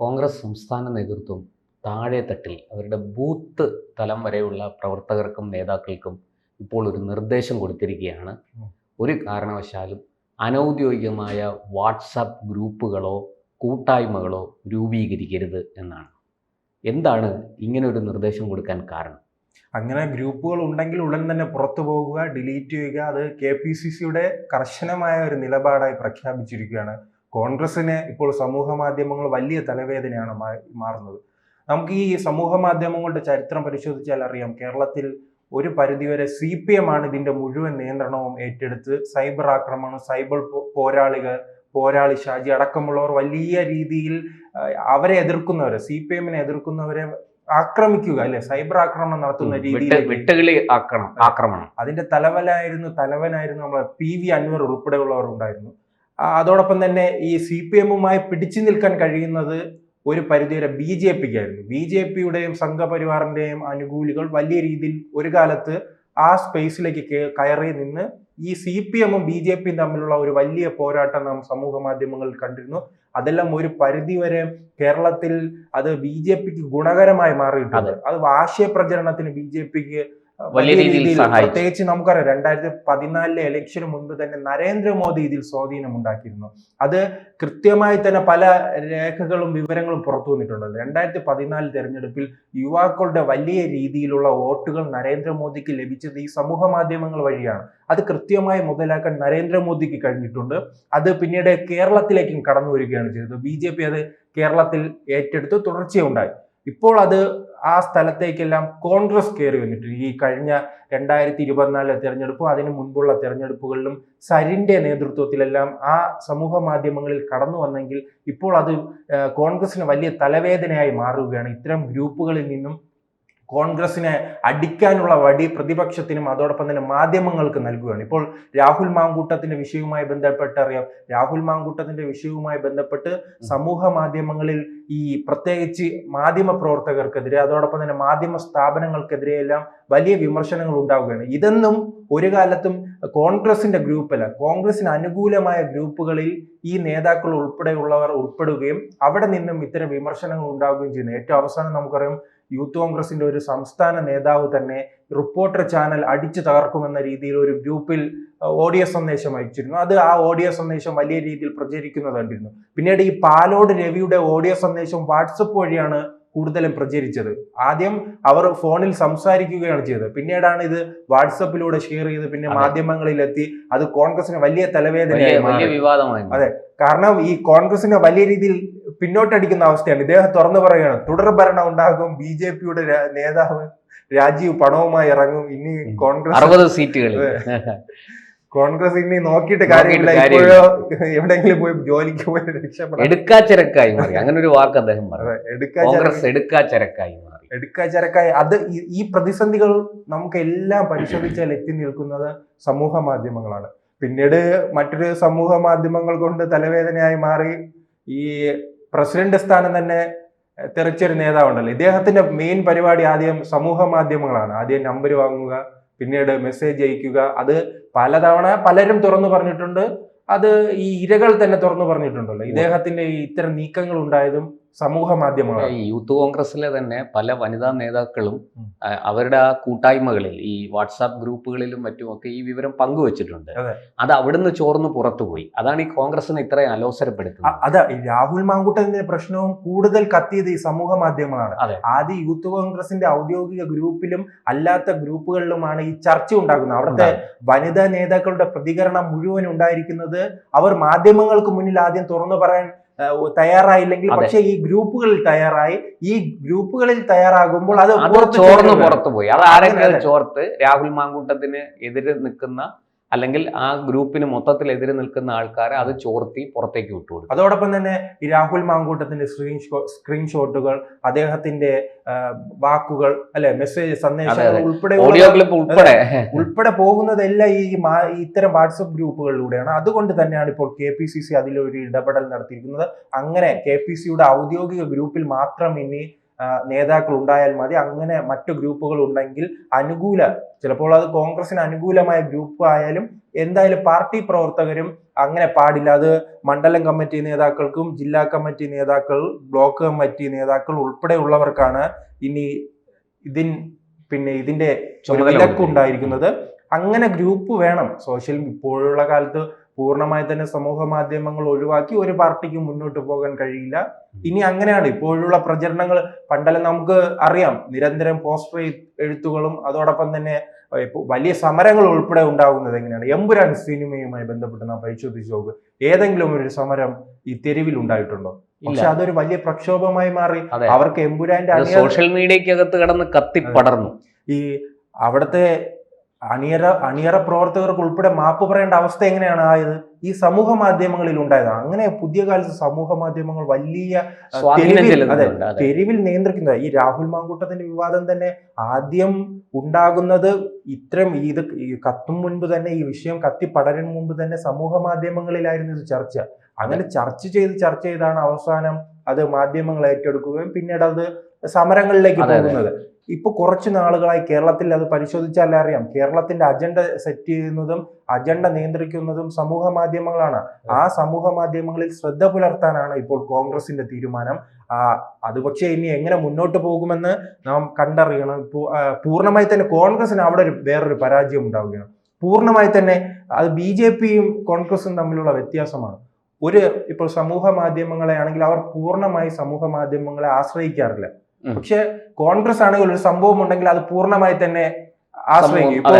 കോൺഗ്രസ് സംസ്ഥാന നേതൃത്വം താഴെ തട്ടിൽ അവരുടെ ബൂത്ത് തലം വരെയുള്ള പ്രവർത്തകർക്കും നേതാക്കൾക്കും ഇപ്പോൾ ഒരു നിർദ്ദേശം കൊടുത്തിരിക്കുകയാണ്. ഒരു കാരണവശാലും അനൗദ്യോഗികമായ വാട്സാപ്പ് ഗ്രൂപ്പുകളോ കൂട്ടായ്മകളോ രൂപീകരിക്കരുത് എന്നാണ്. എന്താണ് ഇങ്ങനെ ഒരു നിർദ്ദേശം കൊടുക്കാൻ കാരണം? അങ്ങനെ ഗ്രൂപ്പുകൾ ഉണ്ടെങ്കിൽ ഉടൻ തന്നെ പുറത്തു പോകുക ഡിലീറ്റ് ചെയ്യുക അത് കെ പി സി സിയുടെ കർശനമായ ഒരു നിലപാടായി പ്രഖ്യാപിച്ചിരിക്കുകയാണ്. കോൺഗ്രസിന് ഇപ്പോൾ സമൂഹ മാധ്യമങ്ങൾ വലിയ തലവേദനയാണ് മാറുന്നത്. നമുക്ക് ഈ സമൂഹ മാധ്യമങ്ങളുടെ ചരിത്രം പരിശോധിച്ചാൽ അറിയാം കേരളത്തിൽ ഒരു പരിധിവരെ സി പി എം ആണ് ഇതിന്റെ മുഴുവൻ നിയന്ത്രണവും ഏറ്റെടുത്ത് സൈബർ ആക്രമണം സൈബർ പോരാളികൾ പോരാളി ഷാജി അടക്കമുള്ളവർ വലിയ രീതിയിൽ അവരെ എതിർക്കുന്നവരെ സി പി എമ്മിനെ എതിർക്കുന്നവരെ ആക്രമിക്കുക അല്ലെ? സൈബർ ആക്രമണം നടത്തുന്ന രീതിയിൽ വിട്ടുകളി ആക്രമണം. അതിന്റെ തലവനായിരുന്നു തലവനായിരുന്നു നമ്മളെ പി വി അൻവർ ഉൾപ്പെടെയുള്ളവർ ഉണ്ടായിരുന്നു. അതോടൊപ്പം തന്നെ ഈ സി പി എമ്മുമായി പിടിച്ചു നിൽക്കാൻ കഴിയുന്നത് ഒരു പരിധിവരെ ബി ജെ പിക്കായിരുന്നു. ബി ജെ പിയുടെയും സംഘപരിവാറിന്റെയും അനുകൂലികൾ വലിയ രീതിയിൽ ഒരു കാലത്ത് ആ സ്പേസിലേക്ക് കയറി നിന്ന് ഈ സി പി എമ്മും ബി ജെ പിയും തമ്മിലുള്ള ഒരു വലിയ പോരാട്ടം നാം സമൂഹ മാധ്യമങ്ങളിൽ കണ്ടിരുന്നു. അതെല്ലാം ഒരു പരിധിവരെ കേരളത്തിൽ അത് ബി ജെ പിക്ക് ഗുണകരമായി മാറിയിട്ടുണ്ട്. അത്. ആശയ പ്രചരണത്തിന് ബി ജെ പിക്ക് വലിയ രീതിയിൽ. പ്രത്യേകിച്ച് നമുക്കറിയാം രണ്ടായിരത്തി പതിനാലിലെ ഇലക്ഷന് മുൻപ് തന്നെ നരേന്ദ്രമോദി ഇതിൽ സ്വാധീനം ഉണ്ടാക്കിയിരുന്നു. അത് കൃത്യമായി തന്നെ പല രേഖകളും വിവരങ്ങളും പുറത്തു വന്നിട്ടുണ്ടല്ലോ. രണ്ടായിരത്തി പതിനാല് തെരഞ്ഞെടുപ്പിൽ യുവാക്കളുടെ വലിയ രീതിയിലുള്ള വോട്ടുകൾ നരേന്ദ്രമോദിക്ക് ലഭിച്ചത് ഈ സമൂഹ മാധ്യമങ്ങൾ വഴിയാണ്. അത് കൃത്യമായി മുതലാക്കാൻ നരേന്ദ്രമോദിക്ക് കഴിഞ്ഞിട്ടുണ്ട്. അത് പിന്നീട് കേരളത്തിലേക്കും കടന്നു വരികയാണ് ചെയ്തത്. ബി ജെ പി അത് കേരളത്തിൽ ഏറ്റെടുത്ത് തുടർച്ചയുണ്ടായി. ഇപ്പോൾ അത് ആ സ്ഥലത്തേക്കെല്ലാം കോൺഗ്രസ് കയറി വന്നിട്ട് ഈ കഴിഞ്ഞ രണ്ടായിരത്തി ഇരുപത്തിനാലിലെ തെരഞ്ഞെടുപ്പും അതിനു മുൻപുള്ള തെരഞ്ഞെടുപ്പുകളിലും സരിന്റെ നേതൃത്വത്തിലെല്ലാം ആ സമൂഹ മാധ്യമങ്ങളിൽ കടന്നു വന്നെങ്കിൽ ഇപ്പോൾ അത് കോൺഗ്രസിന് വലിയ തലവേദനയായി മാറുകയാണ്. ഇത്തരം ഗ്രൂപ്പുകളിൽ നിന്നും കോൺഗ്രസിനെ അടിക്കാനുള്ള വടി പ്രതിപക്ഷത്തിനും അതോടൊപ്പം തന്നെ മാധ്യമങ്ങൾക്ക് നൽകുകയാണ്. ഇപ്പോൾ രാഹുൽ മാങ്കൂട്ടത്തിന്റെ വിഷയവുമായി ബന്ധപ്പെട്ട് അറിയാം. രാഹുൽ മാങ്കൂട്ടത്തിന്റെ വിഷയവുമായി ബന്ധപ്പെട്ട് സമൂഹ മാധ്യമങ്ങളിൽ ഈ പ്രത്യേകിച്ച് മാധ്യമ പ്രവർത്തകർക്കെതിരെ അതോടൊപ്പം തന്നെ മാധ്യമ സ്ഥാപനങ്ങൾക്കെതിരെ എല്ലാം വലിയ വിമർശനങ്ങൾ ഉണ്ടാവുകയാണ്. ഇതെന്നും ഒരു കാലത്തും കോൺഗ്രസിന്റെ ഗ്രൂപ്പല്ല കോൺഗ്രസിന് അനുകൂലമായ ഗ്രൂപ്പുകളിൽ ഈ നേതാക്കൾ ഉൾപ്പെടെയുള്ളവർ ഉൾപ്പെടുകയും അവിടെ നിന്നും ഇത്തരം വിമർശനങ്ങൾ ഉണ്ടാവുകയും ചെയ്യുന്നു. ഏറ്റവും അവസാനം നമുക്കറിയാം യൂത്ത് കോൺഗ്രസിന്റെ ഒരു സംസ്ഥാന നേതാവ് തന്നെ റിപ്പോർട്ടർ ചാനൽ അടിച്ചു തകർക്കുമെന്ന രീതിയിൽ ഒരു ഗ്രൂപ്പിൽ ഓഡിയോ സന്ദേശം അയച്ചിരുന്നു. അത് ആ ഓഡിയോ സന്ദേശം വലിയ രീതിയിൽ പ്രചരിക്കുന്നത് കണ്ടിരുന്നു. പിന്നീട് ഈ പാലോട് രവിയുടെ ഓഡിയോ സന്ദേശം വാട്സപ്പ് വഴിയാണ് കൂടുതലും പ്രചരിച്ചത്. ആദ്യം അവർ ഫോണിൽ സംസാരിക്കുകയാണ് ചെയ്തത്. പിന്നീടാണ് ഇത് വാട്സപ്പിലൂടെ ഷെയർ ചെയ്ത് പിന്നെ. മാധ്യമങ്ങളിലെത്തി. അത് കോൺഗ്രസിന് വലിയ തലവേദന തലവേദനയായി അതെ. കാരണം ഈ കോൺഗ്രസിനെ വലിയ രീതിയിൽ പിന്നോട്ടടിക്കുന്ന അവസ്ഥയാണ്. ഇദ്ദേഹം തുറന്നു പറയുകയാണ് തുടർ ഭരണം ഉണ്ടാകും ബി ജെ പിയുടെ നേതാവ് രാജീവ് പണവുമായി ഇറങ്ങും ഇനി കോൺഗ്രസ് അറുപത് സീറ്റുകളിൽ. കോൺഗ്രസ് ഇനി നോക്കിയിട്ട് കാര്യമില്ല. ഇപ്പോഴോ എവിടെയെങ്കിലും പോയി ജോലിക്ക് പോയി രക്ഷപ്പെടാം എടുക്കാച്ചരക്കായി മാറി. അങ്ങനെ ഒരു വാക്ക് അദ്ദേഹം പറഞ്ഞു. അതെ, എടുക്കാ കോൺഗ്രസ് എടുക്കാച്ചരക്കായി മാറി. എടുക്കാ ചരക്കായി അത് ഈ പ്രതിസന്ധികൾ നമുക്ക് എല്ലാം പരിശോധിച്ചാൽ എത്തി നിൽക്കുന്നത് സമൂഹ മാധ്യമങ്ങളാണ് പിന്നീട് മറ്റൊരു സമൂഹ മാധ്യമങ്ങൾ കൊണ്ട് തലവേദനയായി മാറി ഈ പ്രസിഡന്റ് സ്ഥാനം തന്നെ തെറിച്ചൊരു നേതാവുണ്ടല്ലോ. ഇദ്ദേഹത്തിന്റെ മെയിൻ പരിപാടി ആദ്യം സമൂഹ മാധ്യമങ്ങളാണ്. ആദ്യം നമ്പർ വാങ്ങുക പിന്നീട് മെസ്സേജ് അയക്കുക. അത് പലതവണ പലരും തുറന്നു പറഞ്ഞിട്ടുണ്ട്. അത് ഈ ഇരകൾ തന്നെ തുറന്നു പറഞ്ഞിട്ടുണ്ടല്ലോ. ഇദ്ദേഹത്തിന്റെ ഇത്തരം നീക്കങ്ങൾ ഉണ്ടായതും സമൂഹ മാധ്യമങ്ങളാണ്. ഈ യൂത്ത് കോൺഗ്രസിലെ തന്നെ പല വനിതാ നേതാക്കളും അവരുടെ ആ കൂട്ടായ്മകളിൽ ഈ വാട്സാപ്പ് ഗ്രൂപ്പുകളിലും മറ്റും ഒക്കെ ഈ വിവരം പങ്കുവച്ചിട്ടുണ്ട്. അത്. അവിടുന്ന് ചോർന്ന് പുറത്തുപോയി. അതാണ് ഈ കോൺഗ്രസിനെ ഇത്രയും അലോസരപ്പെടുത്തുന്നത്. അതാ രാഹുൽ മാങ്കൂട്ടത്തിന്റെ പ്രശ്നവും കൂടുതൽ കത്തിയത് ഈ സമൂഹ മാധ്യമങ്ങളാണ്. അതെ. ആദ്യം യൂത്ത് കോൺഗ്രസിന്റെ ഔദ്യോഗിക ഗ്രൂപ്പിലും അല്ലാത്ത ഗ്രൂപ്പുകളിലുമാണ് ഈ ചർച്ച ഉണ്ടാകുന്നത്. അവിടുത്തെ വനിതാ നേതാക്കളുടെ പ്രതികരണം മുഴുവൻ ഉണ്ടായിരിക്കുന്നത് അവർ മാധ്യമങ്ങൾക്ക് മുന്നിൽ ആദ്യം തുറന്നു പറയാൻ തയ്യാറായില്ലെങ്കിൽ പക്ഷേ ഈ ഗ്രൂപ്പുകളിൽ തയ്യാറായി. ഈ ഗ്രൂപ്പുകളിൽ തയ്യാറാകുമ്പോൾ അത് ചോർന്ന് പുറത്തു പോയി അത് ആരെങ്കിലും ചോർത്ത് രാഹുൽ മാങ്കൂട്ടത്തിന് എതിരെ നിൽക്കുന്ന അല്ലെങ്കിൽ ആ ഗ്രൂപ്പിന് മൊത്തത്തിൽ എതിരെ നിൽക്കുന്ന ആൾക്കാരെ അത് ചോർത്തി പുറത്തേക്ക് വിട്ടുകൊടുക്കും അതോടൊപ്പം തന്നെ ഈ രാഹുൽ മാങ്കൂട്ടത്തിന്റെ സ്ക്രീൻ സ്ക്രീൻഷോട്ടുകൾ അദ്ദേഹത്തിന്റെ വാക്കുകൾ അല്ലെ മെസ്സേജ് സന്ദേശങ്ങൾ ഉൾപ്പെടെ ഓഡിയോ ക്ലിപ്പ് ഉൾപ്പെടെ. ഉൾപ്പെടെ പോകുന്നതെല്ലാം ഈ ഇത്തരം വാട്സപ്പ് ഗ്രൂപ്പുകളിലൂടെയാണ്. അതുകൊണ്ട് തന്നെയാണ് ഇപ്പോൾ കെ പി സി സി അതിലൊരു ഇടപെടൽ നടത്തിയിരിക്കുന്നത്. അങ്ങനെ കെ പി സിയുടെ ഔദ്യോഗിക ഗ്രൂപ്പിൽ മാത്രം ഇനി നേതാക്കൾ ഉണ്ടായാൽ മതി. അങ്ങനെ മറ്റു ഗ്രൂപ്പുകൾ ഉണ്ടെങ്കിൽ അനുകൂല ചിലപ്പോൾ അത് കോൺഗ്രസിന് അനുകൂലമായ ഗ്രൂപ്പ് ആയാലും എന്തായാലും പാർട്ടി പ്രവർത്തകരും അങ്ങനെ പാടില്ല. അത് മണ്ഡലം കമ്മിറ്റി നേതാക്കൾക്കും ജില്ലാ കമ്മിറ്റി നേതാക്കൾ ബ്ലോക്ക് കമ്മിറ്റി നേതാക്കൾ ഉൾപ്പെടെയുള്ളവർക്കാണ് ഇനി ഇതിൻ പിന്നെ ഇതിന്റെ ചുമതലക്കുണ്ടായിരിക്കുന്നത് അങ്ങനെ ഗ്രൂപ്പ് വേണം. സോഷ്യൽ ഇപ്പോഴുള്ള കാലത്ത് പൂർണമായി തന്നെ സമൂഹ മാധ്യമങ്ങൾ ഒഴിവാക്കി ഒരു പാർട്ടിക്ക് മുന്നോട്ട് പോകാൻ കഴിയില്ല. ഇനി അങ്ങനെയാണ്. ഇപ്പോഴുള്ള പ്രചരണങ്ങൾ പണ്ടെല്ലാം നമുക്ക് അറിയാം. നിരന്തരം പോസ്റ്റർ എഴുത്തുകളും അതോടൊപ്പം തന്നെ വലിയ സമരങ്ങൾ ഉൾപ്പെടെ ഉണ്ടാകുന്നത് എങ്ങനെയാണ്? എമ്പുരാൻ സിനിമയുമായി ബന്ധപ്പെട്ട് നാം പരിശോധിച്ച് നോക്ക്. ഏതെങ്കിലും ഒരു സമരം ഈ തെരുവിൽ ഉണ്ടായിട്ടുണ്ടോ? പക്ഷെ അതൊരു വലിയ പ്രക്ഷോഭമായി മാറി. അവർക്ക് എമ്പുരാന്റെ സോഷ്യൽ മീഡിയക്കകത്ത് കിടന്ന് കത്തിപ്പടർന്നു ഈ അവിടുത്തെ അണിയറ അണിയറ പ്രവർത്തകർക്ക് ഉൾപ്പെടെ മാപ്പ് പറയേണ്ട അവസ്ഥ എങ്ങനെയാണ്? ആയത് ഈ സമൂഹ മാധ്യമങ്ങളിൽ ഉണ്ടായതാണ്. അങ്ങനെ പുതിയ കാലത്ത് സമൂഹ മാധ്യമങ്ങൾ വലിയ തെരുവിൽ- അതെ, തെരുവിൽ നിയന്ത്രിക്കുന്നത് ഈ രാഹുൽ മാങ്കൂട്ടത്തിന്റെ വിവാദം തന്നെ ആദ്യം ഉണ്ടാകുന്നത് ഇത്രയും ഇത് കത്തും മുൻപ് തന്നെ ഈ വിഷയം കത്തി പടരും മുമ്പ് തന്നെ സമൂഹ മാധ്യമങ്ങളിലായിരുന്നു ഇത് ചർച്ച. അങ്ങനെ ചർച്ച ചെയ്ത് ചർച്ച ചെയ്താണ് അവസാനം അത് മാധ്യമങ്ങൾ ഏറ്റെടുക്കുകയും പിന്നീട് അത് സമരങ്ങളിലേക്ക്. പോകുന്നത്. ഇപ്പൊ കുറച്ച് നാളുകളായി കേരളത്തിൽ അത് പരിശോധിച്ചാൽ അറിയാം. കേരളത്തിന്റെ അജണ്ട സെറ്റ് ചെയ്യുന്നതും അജണ്ട നിയന്ത്രിക്കുന്നതും സമൂഹ മാധ്യമങ്ങളാണ്. ആ സമൂഹ മാധ്യമങ്ങളിൽ ശ്രദ്ധ പുലർത്താനാണ് ഇപ്പോൾ കോൺഗ്രസിന്റെ തീരുമാനം. ആ അത് പക്ഷേ ഇനി എങ്ങനെ മുന്നോട്ട് പോകുമെന്ന് നാം കണ്ടറിയണം. പൂർണമായി തന്നെ കോൺഗ്രസിന് അവിടെ ഒരു വേറൊരു പരാജയം ഉണ്ടാവുകയാണ്. പൂർണമായി തന്നെ അത് ബി ജെ പിയും കോൺഗ്രസും തമ്മിലുള്ള വ്യത്യാസമാണ്. ഒരു ഇപ്പോൾ സമൂഹ മാധ്യമങ്ങളെ ആണെങ്കിൽ അവർ പൂർണമായി സമൂഹ മാധ്യമങ്ങളെ ആശ്രയിക്കാറില്ല. പക്ഷെ കോൺഗ്രസ് ആണെങ്കിൽ ഒരു സംഭവം ഉണ്ടെങ്കിൽ അത് പൂർണമായി തന്നെ ആശ്രയിക്കും. ഇപ്പോൾ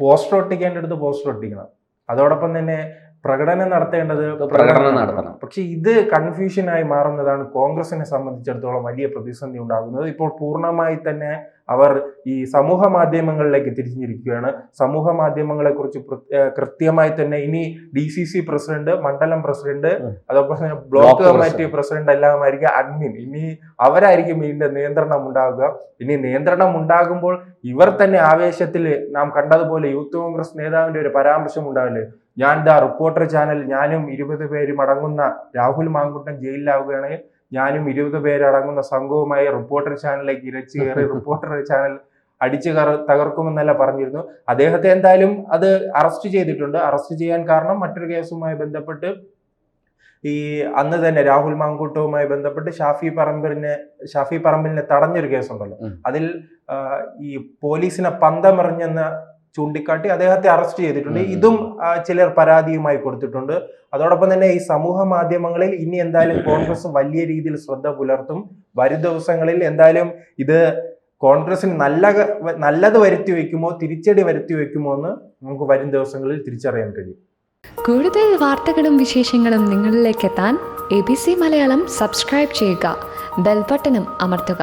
പോസ്റ്റർ ഒട്ടിക്കേണ്ട ഒട്ടിക്കേണ്ടടുത്ത് പോസ്റ്റർ ഒട്ടിക്കണം. അതോടൊപ്പം തന്നെ പ്രകടനം നടത്തേണ്ടത് പ്രകടനം നടത്തണം. പക്ഷെ ഇത് കൺഫ്യൂഷനായി മാറുന്നതാണ് കോൺഗ്രസിനെ സംബന്ധിച്ചിടത്തോളം വലിയ പ്രതിസന്ധി ഉണ്ടാകുന്നത് ഇപ്പോൾ പൂർണമായി തന്നെ അവർ ഈ സമൂഹ മാധ്യമങ്ങളിലേക്ക് തിരിഞ്ഞിരിക്കുകയാണ് സമൂഹ മാധ്യമങ്ങളെ കുറിച്ച് കൃത്യമായി തന്നെ ഇനി ഡി സി സി പ്രസിഡന്റ് മണ്ഡലം പ്രസിഡന്റ്. അതോടൊപ്പം തന്നെ ബ്ലോക്ക് കമ്മിറ്റി പ്രസിഡന്റ്. പ്രസിഡന്റ് എല്ലാമായിരിക്കും അഡ്മിൻ ഇനി അവരായിരിക്കും ഇതിന്റെ നിയന്ത്രണം ഉണ്ടാകുക ഇനി നിയന്ത്രണം ഉണ്ടാകുമ്പോൾ ഇവർ തന്നെ ആവേശത്തിൽ നാം കണ്ടതുപോലെ യൂത്ത് കോൺഗ്രസ് നേതാവിന്റെ ഒരു പരാമർശം ഉണ്ടാവില്ലേ ഞാൻ ദാ റിപ്പോർട്ടർ ചാനൽ ഞാനും ഇരുപത് പേരും അടങ്ങുന്ന രാഹുൽ മാങ്കുട്ടൻ ജയിലിലാവുകയാണെങ്കിൽ ഞാനും ഇരുപത് പേരടങ്ങുന്ന സംഘവുമായി റിപ്പോർട്ടർ ചാനലിലേക്ക് ഇരച്ചു കയറി റിപ്പോർട്ടർ ചാനൽ അടിച്ചു കറ തകർക്കുമെന്നല്ല പറഞ്ഞിരുന്നു. അദ്ദേഹത്തെ എന്തായാലും അത് അറസ്റ്റ് ചെയ്തിട്ടുണ്ട്. അറസ്റ്റ് ചെയ്യാൻ കാരണം മറ്റൊരു കേസുമായി ബന്ധപ്പെട്ട് ഈ അന്ന് തന്നെ രാഹുൽ മാങ്കൂട്ടവുമായി ബന്ധപ്പെട്ട് ഷാഫി പറമ്പിലിനെ ഷാഫി പറമ്പിലിനെ തടഞ്ഞൊരു കേസുണ്ടല്ലോ. അതിൽ ഈ പോലീസിനെ പന്തമെറിഞ്ഞെന്ന് ചൂണ്ടിക്കാട്ടി അദ്ദേഹത്തെ അറസ്റ്റ് ചെയ്തിട്ടുണ്ട്. ഇതും ചിലർ പരാതിയുമായി കൊടുത്തിട്ടുണ്ട്. അതോടൊപ്പം തന്നെ ഈ സമൂഹ മാധ്യമങ്ങളിൽ ഇനി എന്തായാലും കോൺഗ്രസ് വലിയ രീതിയിൽ ശ്രദ്ധ പുലർത്തും. വരും ദിവസങ്ങളിൽ എന്തായാലും ഇത് കോൺഗ്രസിന് നല്ല നല്ലത് വരുത്തി വെക്കുമോ തിരിച്ചടി വരുത്തി വെക്കുമോ എന്ന് നമുക്ക് വരും ദിവസങ്ങളിൽ തിരിച്ചറിയാൻ കഴിയും. കൂടുതൽ വാർത്തകളും വിശേഷങ്ങളും നിങ്ങളിലേക്ക് എത്താൻ A B C Malayalam subscribe ചെയ്യുക. ബെൽബട്ടനും അമർത്തുക.